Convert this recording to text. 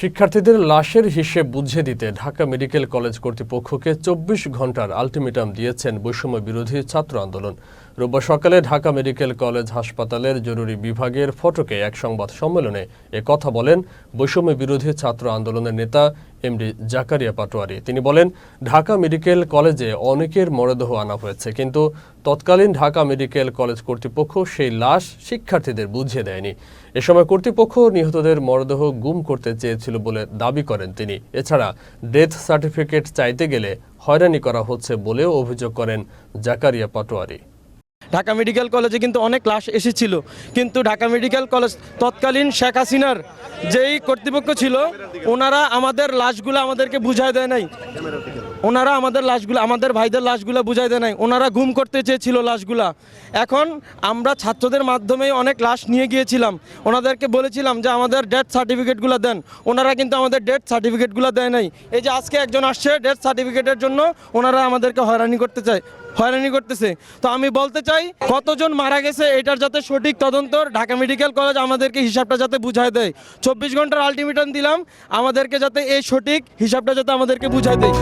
শিক্ষার্থীদের লাশের হিসেব বুঝে দিতে ঢাকা মেডিকেল কলেজ কর্তৃপক্ষকে চব্বিশ ঘণ্টার আলটিমেটাম দিয়েছেন বৈষম্য বিরোধী ছাত্র আন্দোলন। রোববার সকালে ঢাকা মেডিকেল কলেজ হাসপাতালের জরুরি বিভাগের ফটকে এক সংবাদ সম্মেলনে কথা বলেন বৈষম্য বিরোধী ছাত্র আন্দোলনের নেতা এমডি জাকারিয়া পাটোয়ারি। তিনি বলেন, ঢাকা মেডিকেল কলেজে অনেকের মরদেহ আনা হয়েছে, কিন্তু তৎকালীন ঢাকা মেডিকেল কলেজ কর্তৃপক্ষ সেই লাশ শিক্ষার্থীদের বুঝিয়ে দেয়নি। এ সময় কর্তৃপক্ষ নিহতদের মরদেহ গুম করতে চেয়েছিল বলে দাবি করেন তিনি। এছাড়া, ডেথ সার্টিফিকেট চাইতে গেলে হয়রানি করা হচ্ছে বলেও অভিযোগ করেন জাকারিয়া পাটোয়ারি। ঢাকা মেডিকেল কলেজে কিন্তু অনেক লাশ এসেছিল। কিন্তু ঢাকা মেডিকেল কলেজ তৎকালীন শেখ হাসিনার যেই কর্তৃপক্ষ ছিল, ওনারা আমাদের লাশগুলো আমাদেরকে বুঝায় দেয় নাই। ওনারা আমাদের লাশগুলো, আমাদের ভাইদের লাশগুলো বুঝাই দেয় নাই। ওনারা গুম করতে চেয়েছিল লাশগুলা। এখন আমরা ছাত্রদের মাধ্যমে অনেক লাশ নিয়ে গিয়েছিলাম। ওনাদেরকে বলেছিলাম যে আমাদের ডেথ সার্টিফিকেটগুলো দেন। ওনারা কিন্তু আমাদের ডেথ সার্টিফিকেটগুলো দেয় নাই। এই যে আজকে একজন আসছে ডেথ সার্টিফিকেটের জন্য, ওনারা আমাদেরকে হয়রানি করতে চায়, হয়রানি করতেছে। তো আমি বলতে চাই, কতজন মারা গেছে এটার যাতে সঠিক তদন্ত ঢাকা মেডিকেল কলেজ আমাদেরকে হিসাবটা যাতে বুঝায় দেয়। চব্বিশ ঘণ্টার আলটিমেটাম দিলাম, আমাদেরকে যাতে এই সঠিক হিসাবটা যাতে আমাদেরকে বুঝায় দেয়।